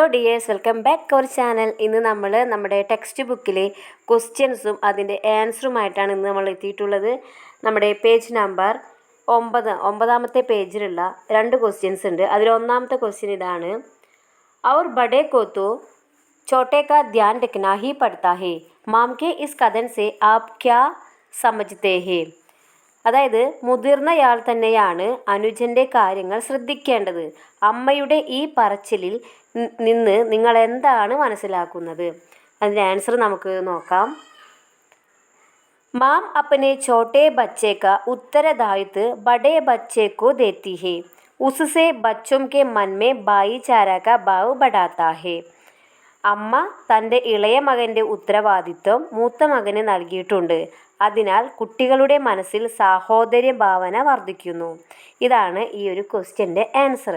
Hello dears welcome back our channel ഇന്ന് നമ്മൾ നമ്മുടെ ടെക്സ്റ്റ് ബുക്കിലെ ക്വസ്റ്റ്യൻസും അതിന്റെ ആൻസറുമായിട്ടാണ് ഇന്ന് നമ്മൾ എത്തിയിട്ടുള്ളത്. നമ്മുടെ പേജ് നമ്പർ ഒമ്പത് ഒമ്പതാമത്തെ പേജിലുള്ള രണ്ട് ക്വസ്റ്റ്യൻസ് ഉണ്ട്. അതിൽ ഒന്നാമത്തെ ക്വസ്റ്റ്യൻ ഇതാണ്. അവർ ബഡേ കോത്തു. ചോട്ടേക്ക ധ്യാൻ രഖ്നാ ഹി പഠത്താ ഹേ മാം കെ ഇസ് കഥൻ സെ ആപ് ക്യാ സമജ്തേ ഹേ അതായത് മുതിർന്നയാൾ തന്നെയാണ് അനുജൻ്റെ കാര്യങ്ങൾ ശ്രദ്ധിക്കേണ്ടത് അമ്മയുടെ ഈ പറച്ചിലിൽ നി- നിന്ന് നിങ്ങൾ എന്താണ് മനസ്സിലാക്കുന്നത് അതിൻ്റെ ആൻസർ നമുക്ക് നോക്കാം माम अपने छोटे बच्चे का उत्तरदायित्व बड़े बच्चे को देती है उससे बच्चों के मन में भाईचारा का भाव बढ़ाता है അമ്മ തന്റെ ഇളയ മകന്റെ ഉത്തരവാദിത്വം മൂത്ത മകന് നൽകിയിട്ടുണ്ട്. അതിനാൽ കുട്ടികളുടെ മനസ്സിൽ സാഹോദര്യ ഭാവന വർദ്ധിക്കുന്നു. ഇതാണ് ഈ ഒരു ക്വസ്റ്റ്യന്റെ ആൻസർ.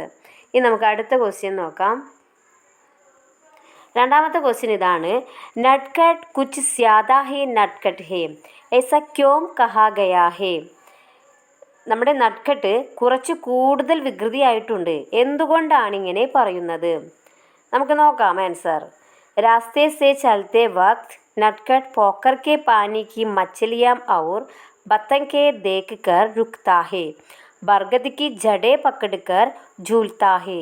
ഇനി നമുക്ക് അടുത്ത ക്വസ്റ്റ്യൻ നോക്കാം. രണ്ടാമത്തെ ക്വസ്റ്റ്യൻ ഇതാണ്. നട്ട്കട്ട് കുച്ച് സ്യാദാ ഹേ നട്ട്കട്ട് ഹേ ऐसा ക്യോം കഹാ ഗയാ ഹേ? നമ്മുടെ നട്ട്കട്ട് കുറച്ച് കൂടുതൽ വികൃതിയായിട്ടുണ്ട്. എന്തുകൊണ്ടാണ് ഇങ്ങനെ പറയുന്നത്? നമുക്ക് നോക്കാം ആൻസർ रास्ते से चलते वक्त नटखट पोकर के पानी की मछलियाँ और बतन के देख कर रुकता है बरगद की जड़ें पकड़कर झूलता है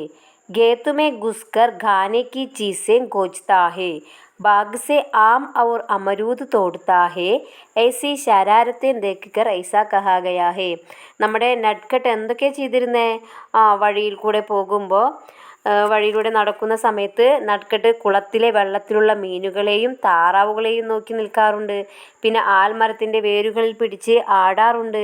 गेत में घुसकर खाने की चीज़ें गोचता है बाग से आम और अमरूद तोड़ता है ऐसी ശരാരത്തെ देखकर ऐसा कहा गया है നമ്മുടെ നട്ട്കട്ട് എന്തൊക്കെ ചെയ്തിരുന്നേ ആ വഴിയിൽ കൂടെ പോകുമ്പോൾ ആ, വഴിയിലൂടെ നടക്കുന്ന സമയത്ത് നട്ട്കട്ട് കുളത്തിലെ വെള്ളത്തിലുള്ള മീനുകളെയും താറാവുകളെയും നോക്കി നിൽക്കാറുണ്ട്. പിന്നെ ആൽമരത്തിന്റെ വേരുകളിൽ പിടിച്ച് ആടാറുണ്ട്.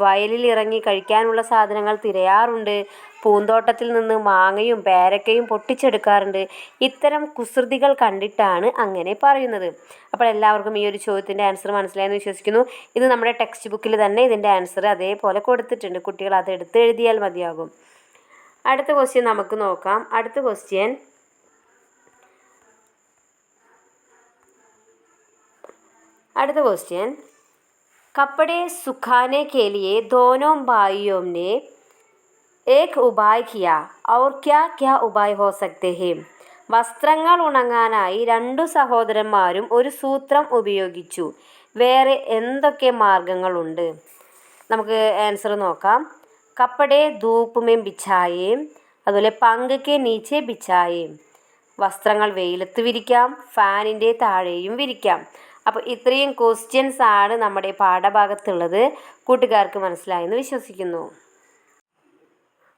വയലിൽ ഇറങ്ങി കഴിക്കാനുള്ള സാധനങ്ങൾ തിരയാറുണ്ട്. പൂന്തോട്ടത്തിൽ നിന്ന് മാങ്ങയും പേരക്കയും പൊട്ടിച്ചെടുക്കാറുണ്ട്. ഇത്തരം കുസൃതികൾ കണ്ടിട്ടാണ് അങ്ങനെ പറയുന്നത്. അപ്പോൾ എല്ലാവർക്കും ഈ ഒരു ചോദ്യത്തിന്റെ ആൻസർ മനസ്സിലായെന്ന് വിശ്വസിക്കുന്നു. ഇത് നമ്മുടെ ടെക്സ്റ്റ് ബുക്കിൽ തന്നെ ഇതിന്റെ ആൻസർ അതേപോലെ കൊടുത്തിട്ടുണ്ട്. കുട്ടികൾ അത് എടുത്ത് എഴുതിയാൽ മതിയാകും. അടുത്ത ക്വസ്റ്റ്യൻ നമുക്ക് നോക്കാം. അടുത്ത ക്വസ്റ്റ്യൻ അടുത്ത ക്വസ്റ്റ്യൻ കപ്പടെ സുഖാനെ കേലിയെ ദോനോ ഭായിയോം ഏക് ഉപായ് കിയ. ഔർ ക്യാ ക്യാ ഉപായ് ഹോ സക്തേഹേം വസ്ത്രങ്ങൾ ഉണങ്ങാനായി രണ്ടു സഹോദരന്മാരും ഒരു സൂത്രം ഉപയോഗിച്ചു. വേറെ എന്തൊക്കെ മാർഗങ്ങളുണ്ട്? നമുക്ക് ആൻസർ നോക്കാം. കപ്പടെ ധൂപ്പുമേം ബിച്ചായേം അതുപോലെ പങ്കക്കെ നീച്ചെ ബിച്ചായേം. വസ്ത്രങ്ങൾ വെയിലത്ത് വിരിക്കാം ഫാനിന്റെ താഴെയും വിരിക്കാം. അപ്പോൾ ഇത്രയും ക്വസ്റ്റ്യൻസ് ആണ് നമ്മുടെ പാഠഭാഗത്തുള്ളത്. കൂട്ടുകാർക്ക് മനസ്സിലായെന്ന് വിശ്വസിക്കുന്നു.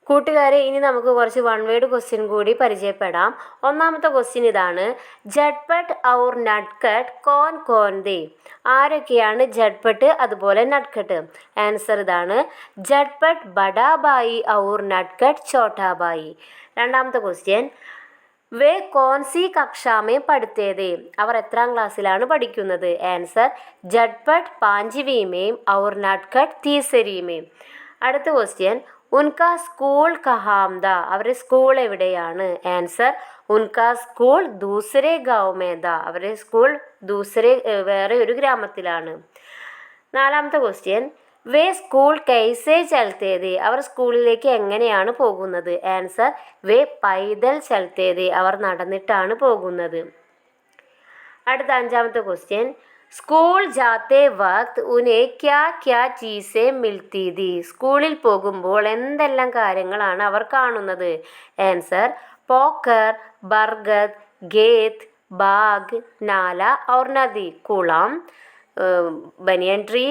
കൂട്ടുകാരെ ഇനി നമുക്ക് കുറച്ച് വൺ വേഡ് ക്വസ്റ്റ്യൻ കൂടി പരിചയപ്പെടാം. ഒന്നാമത്തെ ക്വസ്റ്റ്യൻ ഇതാണ് ജഡ്പട്ട് ഔർ നട്ട്കട്ട്? കോൻ കോൻ ദേ? ആരൊക്കെയാണ് ജഡ്പട്ട് അതുപോലെ നട്ട്കട്ട്? ആൻസർ ഇതാണ് ജഡ്പട്ട് ബഡാബായി ഔർ നട്ട്കട്ട് ചോട്ടാബായി? രണ്ടാമത്തെ ക്വസ്റ്റ്യൻ വേ കോൺസി കക്ഷാമേ പഠിത്തേതേ? അവർ എത്രാം ക്ലാസ്സിലാണ് പഠിക്കുന്നത്? ആൻസർ ജഡ്പട്ട് പാഞ്ചിവീമേയും ഔർ നട്ട്കട്ട് തീസരിയുമേയും അടുത്ത ക്വസ്റ്റ്യൻ ഉൻകാ സ്കൂൾ കഹാംദ. അവരുടെ സ്കൂൾ എവിടെയാണ്? ആൻസർ ഉൻകാ സ്കൂൾ ദൂസരെ ഗാവുമേദ അവരുടെ സ്കൂൾ ദൂസരെ വേറെ ഒരു ഗ്രാമത്തിലാണ്. നാലാമത്തെ ക്വസ്റ്റ്യൻ വേ സ്കൂൾ കൈസേ ചലത്തേത് അവർ സ്കൂളിലേക്ക് എങ്ങനെയാണ് പോകുന്നത്? ആൻസർ വേ പൈതൽ ചലത്തേത് അവർ നടന്നിട്ടാണ് പോകുന്നത്. അടുത്ത അഞ്ചാമത്തെ ക്വസ്റ്റ്യൻ സ്കൂൾ ജാത്തെ വക്ത് ഉനെ ക്യാ ക്യാ ചീസേ മിൽത്തി. ദി സ്കൂളിൽ പോകുമ്പോൾ എന്തെല്ലാം കാര്യങ്ങളാണ് അവർ കാണുന്നത്? ആൻസർ പോക്കർ ബർഗത് ഗേത്ത് ബാഗ് നാല ഔർ നദി കുളം ബനിയൻ ട്രീ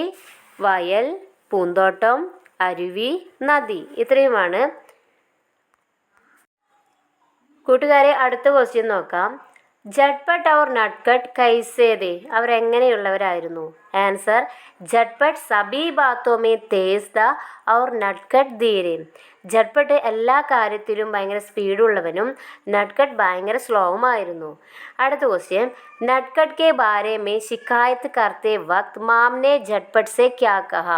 വയൽ പൂന്തോട്ടം അരുവി നദി. ഇത്രയുമാണ്. കൂട്ടുകാരെ അടുത്ത ക്വസ്റ്റ്യൻ നോക്കാം. ജഡ്പട്ട് അവർ നട്ട്കട്ട് കൈസേതെ അവർ എങ്ങനെയുള്ളവരായിരുന്നു ആൻസർ ജഡ്പട്ട് സബി ബാത്തോമേ തേസ്ത ഔർ നട്ട്കട്ട് ധീരെ ജഡ്പട്ട് എല്ലാ കാര്യത്തിലും ഭയങ്കര സ്പീഡുള്ളവനും നട്ട്കട്ട് ഭയങ്കര സ്ലോവുമായിരുന്നു അടുത്ത ക്വസ്റ്റ്യൻ നട്ട്കട്ട് കെ ബാരെ മേ ശിക്കായത്ത് കർത്തേ വക്ത് മാംനെ ജഡ്പട്ട് സെ ക്യാ കഹ?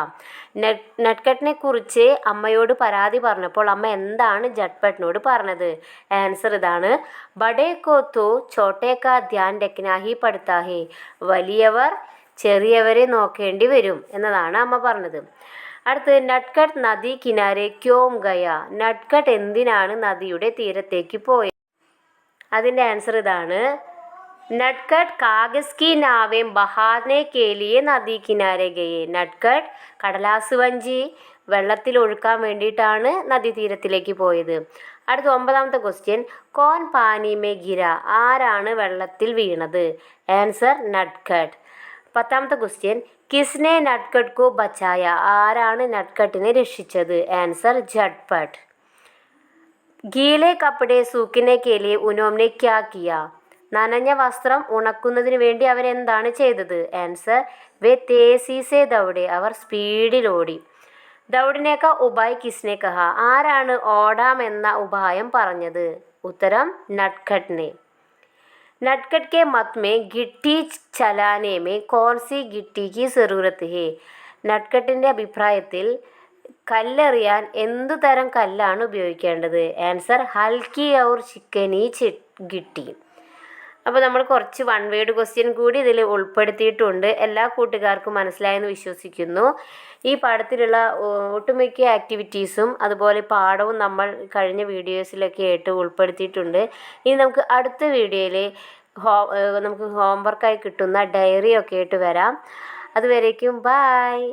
നട്ട്കട്ടിനെ കുറിച്ച് അമ്മയോട് പരാതി പറഞ്ഞപ്പോൾ അമ്മ എന്താണ് ജഡ്പട്ടിനോട് പറഞ്ഞത്? ആൻസർ ഇതാണ് ബഡേ കോത്തോ ചോട്ടേക്ക ധ്യാൻ രക്നാഹി പടുത്താഹി വലിയവർ ചെറിയവരെ നോക്കേണ്ടി വരും എന്നതാണ് അമ്മ പറഞ്ഞത്. അടുത്ത് നട്ട്കട്ട് നദി കിനാരെ ക്യോം ഗയ. നട്ട്കട്ട് എന്തിനാണ് നദിയുടെ തീരത്തേക്ക് പോയത് അതിന്റെ ആൻസർ ഇതാണ്. നട്കട്ട് കാഗസ് കി നാവേം ബഹാനെ കേലിയെ നദി കിനാരെ ഗയെ. നട്കട്ട് കടലാസ് വഞ്ചി വെള്ളത്തിൽ ഒഴുക്കാൻ വേണ്ടിയിട്ടാണ് നദീതീരത്തിലേക്ക് പോയത്. അടുത്ത ഒമ്പതാമത്തെ ക്വസ്റ്റ്യൻ കോൻ പാനി മേ ഗിര. ആരാണ് വെള്ളത്തിൽ വീണത്? ആൻസർ നട്കട്ട് പത്താമത്തെ ക്വസ്റ്റ്യൻ കിസ്നെ നട്ട്കട്ട് കോ ബച്ചായ? ആരാണ് നട്ട്കട്ടിനെ രക്ഷിച്ചത്? ആൻസർ ജഡ്പട്ട് ഗീലെ കപ്പടെ സൂക്കിനെ കേലി ഉനോമിനെ ക്യാ കിയ നനഞ്ഞ വസ്ത്രം ഉണക്കുന്നതിന് വേണ്ടി അവരെന്താണ് ചെയ്തത്? ആൻസർ വെ തേസീസെ ദൗഡെ. അവർ സ്പീഡിൽ ഓടി. ദൗഡിനേക്ക ഉപായ് കിസ്നെ കഹ ആരാണ് ഓടാമെന്ന ഉപായം പറഞ്ഞത്? ഉത്തരം നട്ഖട്ടിനെ नटखट के मत में गिट्टी चलाने में कौन सी गिट्टी की ज़रूरत है നട്കട്ടിൻ്റെ അഭിപ്രായത്തിൽ കല്ലെറിയാൻ എന്തു തരം കല്ലാണ് ഉപയോഗിക്കേണ്ടത് ആൻസർ ഹൽക്കി ഔർ ചിക്കനി ചി ഗിട്ടി അപ്പോൾ നമ്മൾ കുറച്ച് വൺ വേഡ് ക്വസ്റ്റ്യൻ കൂടി ഇതിൽ ഉൾപ്പെടുത്തിയിട്ടുണ്ട്. എല്ലാ കൂട്ടുകാർക്കും മനസ്സിലായെന്ന് വിശ്വസിക്കുന്നു. ഈ പാഠത്തിലുള്ള ഒട്ടുമിക്ക ആക്ടിവിറ്റീസും അതുപോലെ പാഠവും നമ്മൾ കഴിഞ്ഞ വീഡിയോസിലൊക്കെ ആയിട്ട് ഉൾപ്പെടുത്തിയിട്ടുണ്ട്. ഇനി നമുക്ക് അടുത്ത വീഡിയോയിൽ ഹോ നമുക്ക് ഹോംവർക്കായി കിട്ടുന്ന ഡയറി ഒക്കെ ആയിട്ട് വരാം. അതുവരേക്കും ബായ്